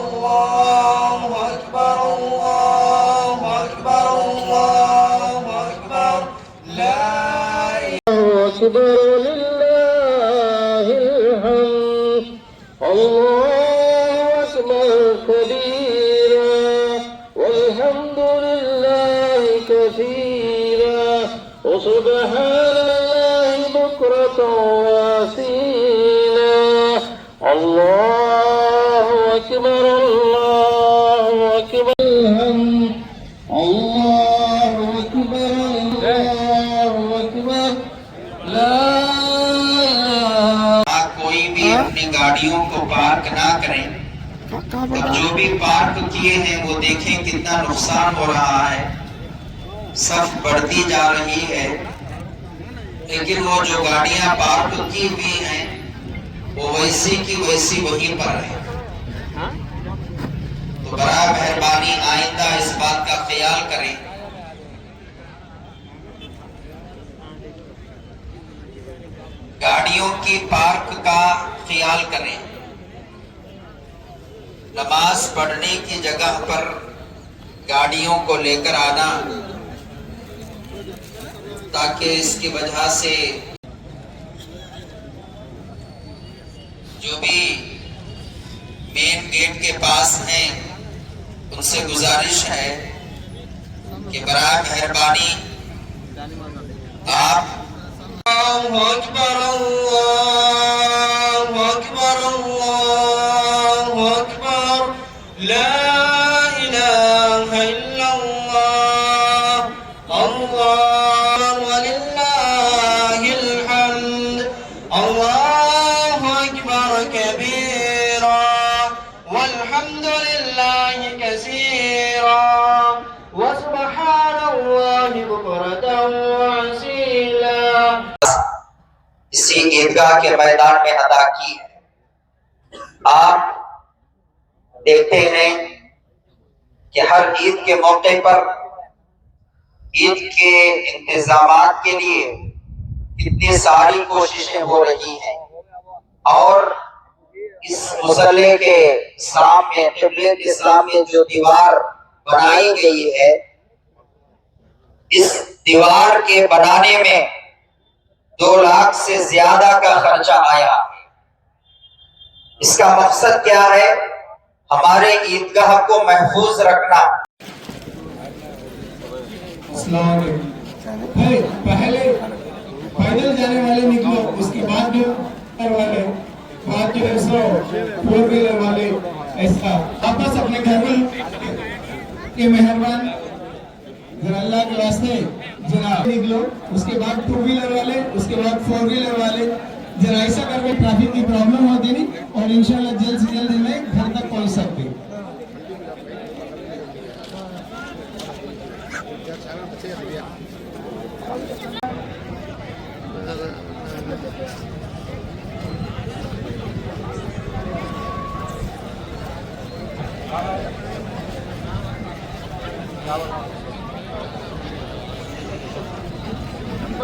الله أكبر الله أكبر الله أكبر. لا أكبر لله الحمد الله أكبر كبيرا والحمد لله كثيرا وسبحان الله بكرة واسيلا الله أكبر الله أكبر الله أكبر لا کوئی بھی اپنی گاڑیوں کو پارک نہ کریں۔ اب جو بھی پارک کیے ہیں، وہ دیکھیں کتنا نقصان ہو رہا ہے۔ صف بڑھتی جا رہی ہے۔ لیکن وہ جو گاڑیاں پارک کی ہوئی ہیں، وہ ویسی کی ویسی وہیں پر ہیں۔ تو مہربانی آئندہ اس بات کا خیال کریں۔ گاڑیوں کی پارک کا خیال کریں۔ نماز پڑھنے کی جگہ پر گاڑیوں کو لے کر آنا تاکہ اس کی وجہ سے جو بھی مین گیٹ کے پاس ہیں ان سے گزارش ہے کہ براہ مہربانی آپ اسی عیدگاہ کے میدان میں ادا کی ہے۔ آپ دیکھتے ہیں کہ ہر عید کے موقع پر عید کے انتظامات کے لیے کتنی ساری کوششیں ہو رہی ہیں۔ اور اس مسلح کے سامنے قبلت اسلام میں جو دیوار بنائی گئی ہے، اس دیوار کے بنانے میں دو لاکھ سے زیادہ کا خرچہ آیا۔ اس کا مقصد کیا ہے؟ ہمارے عیدگاہ کو محفوظ رکھنا۔ پہلے پیدل جانے والے نکلو، اس کے بعد جو والے، بعد جو ایسا فور ویلر والے ایسا واپس اپنے گھر میں یہ مہربان۔ اللہ کے واسطے جناب نکلو اس کے بعد ٹو ویلر والے، اس کے بعد فور ویلر والے ذرا ایسا کر کے ٹریفک کی پرابلم ہوتی نہیں، اور انشاءاللہ جلد سے جلد ہمیں گھر تک پہنچ سکتے Thank.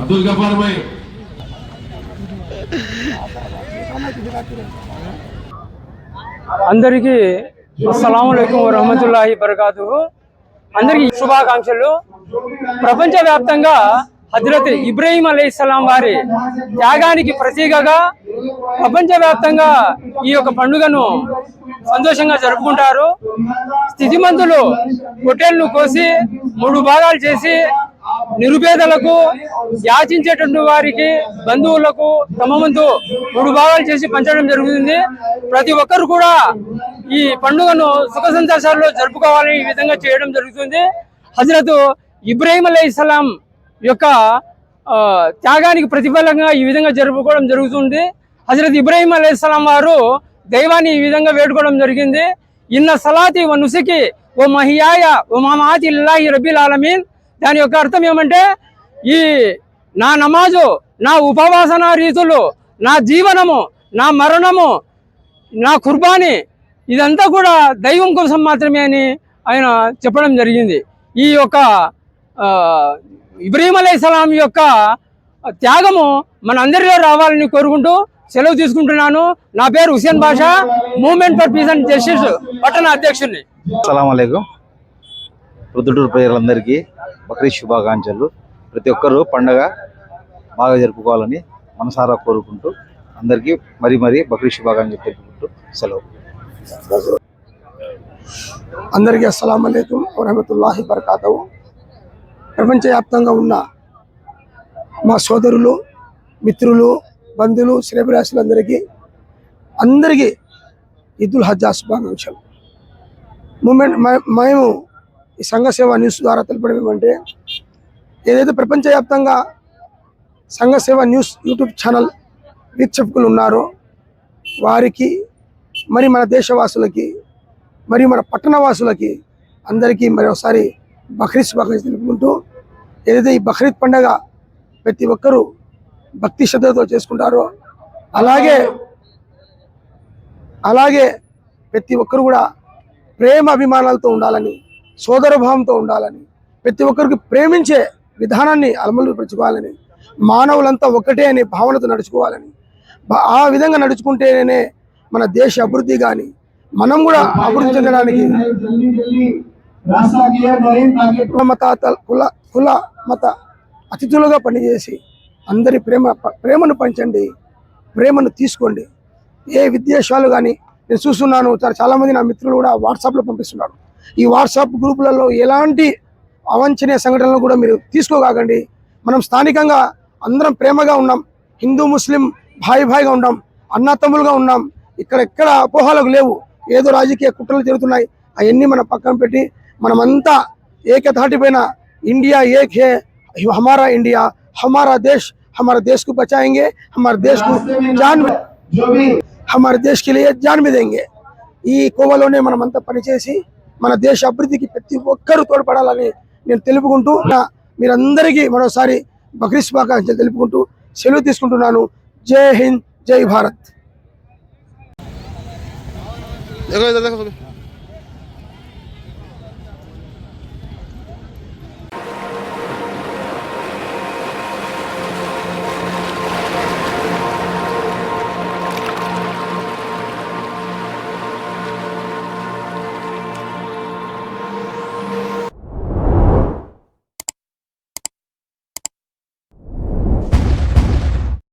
Abdul Ghaffar భాయ్. అందరికీ అస్సలంకం రహమతుల్లాహి బరకాతు అందరికీ శుభాకాంక్షలు. ప్రపంచవ్యాప్తంగా హజరత్ ఇబ్రాహీం అలీస్లాం వారి త్యాగానికి ప్రతీకగా ప్రపంచవ్యాప్తంగా ఈ యొక్క పండుగను సంతోషంగా జరుపుకుంటారు. స్థితిమంతులు హోటల్ను కోసి మూడు భాగాలు చేసి నిరుపేదలకు యాచించేటువంటి వారికి బంధువులకు తమ వంతు మూడు భాగాలు చేసి పంచడం జరుగుతుంది. ప్రతి ఒక్కరు కూడా ఈ పండుగను సుఖ సంతోషాల్లో జరుపుకోవాలని ఈ విధంగా చేయడం జరుగుతుంది. హజరత్ ఇబ్రాహీం అలైహిస్సలాం యొక్క త్యాగానికి ప్రతిఫలంగా ఈ విధంగా జరుపుకోవడం జరుగుతుంది. హజరత్ ఇబ్రాహీం అలైహిస్సలాం వారు దైవాన్ని ఈ విధంగా వేడుకోవడం జరిగింది. ఇన్న సలాతి ఓ ఓ మహియాయ ఓ మమాతి ఇల్లాహి రబీల్ ఆలమీన్. దాని యొక్క అర్థం ఏమంటే ఈ నా నమాజు నా ఉపవాసన రీతులు నా జీవనము నా మరణము నా కుర్బానీ ఇదంతా కూడా దైవం కోసం మాత్రమే అని ఆయన చెప్పడం జరిగింది. ఈ యొక్క ఇబ్రహీం అలైహిస్సలాం యొక్క త్యాగము మన అందరిలో రావాలని కోరుకుంటూ సెలవు తీసుకుంటున్నాను. నా పేరు Hussain Basha. Movement for peace and justice పట్టణ అధ్యక్షుడిని. అస్సలం ప్రొద్దుటూరు ప్రజలందరికీ బక్రీద్ శుభాకాంక్షలు. ప్రతి ఒక్కరూ పండగ బాగా జరుపుకోవాలని మనసారా కోరుకుంటూ అందరికీ మరీ మరీ బక్రీద్ శుభాకాంక్షలు తెలుపుకుంటూ సెలవు. అందరికీ అస్సలం అయికం వరహమతుల్లాహి బర్కాతవు ప్రపంచవ్యాప్తంగా ఉన్న మా సోదరులు మిత్రులు బంధువులు శ్రేభిరాశులందరికీ అందరికీ ఇద్దుల్ హజ్జా శుభాకాంక్షలు. మూమెంట్ మేము ఈ సంఘ సేవ న్యూస్ ద్వారా తెలపడం ఏమంటే ఏదైతే ప్రపంచవ్యాప్తంగా సంఘ సేవ న్యూస్ యూట్యూబ్ ఛానల్ వీక్షకులు ఉన్నారో వారికి మరి మన దేశవాసులకి మరి మన పట్టణవాసులకి అందరికీ మరి ఒకసారి బక్రీద్ శుభాకాంక్షలు తెలుపుకుంటూ ఏదైతే ఈ బక్రీద్ పండగ ప్రతి ఒక్కరూ భక్తి శ్రద్ధతో చేసుకుంటారో. అలాగే అలాగే ప్రతి ఒక్కరు కూడా ప్రేమ అభిమానాలతో ఉండాలని సోదరభావంతో ఉండాలని ప్రతి ఒక్కరికి ప్రేమించే విధానాన్ని అమలుపరచుకోవాలని మానవులంతా ఒకటే అనే భావనతో నడుచుకోవాలని ఆ విధంగా నడుచుకుంటేనే మన దేశ అభివృద్ధి కానీ మనం కూడా అభివృద్ధి చెందడానికి కుల మత కుల కుల మత అతిథులుగా పనిచేసి అందరి ప్రేమ ప్రేమను పంచండి ప్రేమను తీసుకోండి. ఏ విద్వేషాలు కానీ నేను చూస్తున్నాను చాలామంది నా మిత్రులు కూడా వాట్సాప్లో పంపిస్తున్నారు. ఈ వాట్సాప్ గ్రూపులలో ఎలాంటి అవంచనీయ సంఘటనలు కూడా మీరు తీసుకోగాకండి. మనం స్థానికంగా అందరం ప్రేమగా ఉన్నాం. హిందూ ముస్లిం భాయి భాయిగా ఉన్నాం. అన్నతమ్ములుగా ఉన్నాం. ఇక్కడ ఎక్కడ అపోహలకు లేవు. ఏదో రాజకీయ కుట్రలు జరుగుతున్నాయి. అవన్నీ మనం పక్కన పెట్టి మనమంతా ఏకతాటిపైన ఇండియా ఏకే హమారా ఇండియా హమారా దేశ్ हमारे देश को बचाएंगे हमारे देश को जान जो भी हमारे देश के लिए जान भी देंगे ఈ కోవలోనే మనమంతా పనిచేసి మన దేశ అభివృద్ధికి ప్రతి ఒక్కరూ తోడ్పడాలని నేను తెలుపుకుంటూ నా- మీరందరికీ మరోసారి బక్రీద్ శుభాకాంక్షలు తెలుపుకుంటూ సెలవు తీసుకుంటున్నాను జై హింద్ జై భారత్ देखो इधर देखो